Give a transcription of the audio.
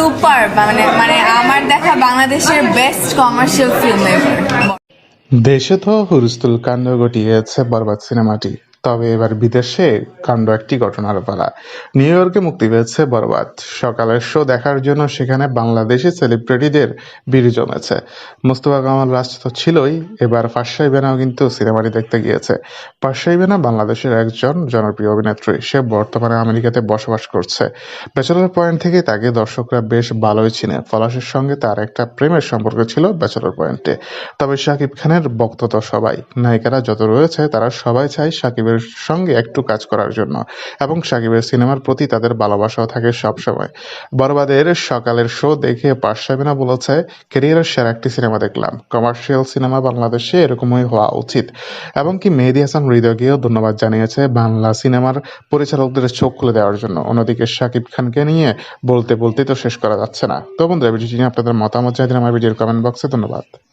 Super মানে মানে আমার দেখা বাংলাদেশের বেস্ট কমার্শিয়াল ফিল্ম এভার দেশে তো হুরুস্তুল কাণ্ড ঘটিয়েছে বরবাদ সিনেমাটি তবে এবার বিদেশে কাণ্ড একটি ঘটনার পালা। নিউ ইয়র্কে মুক্তি পেয়েছে বরবাদ। সকালের শো দেখার জন্য সেখানে বাংলাদেশি সেলিব্রিটিদের ভিড় জমেছে। মুস্তফা কামাল রাজ তো ছিলই, এবার ফার্সাই বেনাও কিন্তু সিনেমাটি দেখতে গিয়েছে। ফার্সাই বেনা বাংলাদেশের একজন জনপ্রিয় অভিনেত্রী। সে বর্তমানে আমেরিকাতে বসবাস করছে। ব্যাচেলর পয়েন্ট থেকে তাকে দর্শকরা বেশ ভালোই চিনে। পলাশের সঙ্গে তার একটা প্রেমের সম্পর্ক ছিল ব্যাচেলর পয়েন্টে। তবে শাকিব খানের ভক্ত তো সবাই। নায়িকারা যত রয়েছে তারা সবাই চায় শাকিবের সঙ্গে একটু কাজ করার জন্য। এবং শাকিবের সিনেমার প্রতি তাদের ভালোবাসাও থাকে সবসময়। বরবাদের সকালের শো দেখে পার্শ্বাবিনা বলেছে ক্যারিয়ারের সেরা একটি সিনেমা দেখলাম। কমার্শিয়াল সিনেমা বাংলাদেশে এরকমই হওয়া উচিত। এবং কি মেহেদি হাসান হৃদয়কেও ধন্যবাদ জানিয়েছে বাংলা সিনেমার পরিচালকদের চোখ খুলে দেওয়ার জন্য। অন্যদিকে শাকিব খানকে নিয়ে বলতে বলতে তো শেষ করা যাচ্ছে না। তো বন্ধুরা ভিডিওটি নিয়ে আপনাদের মতামত চাইলে আমার ভিডিওর কমেন্ট বক্সে ধন্যবাদ।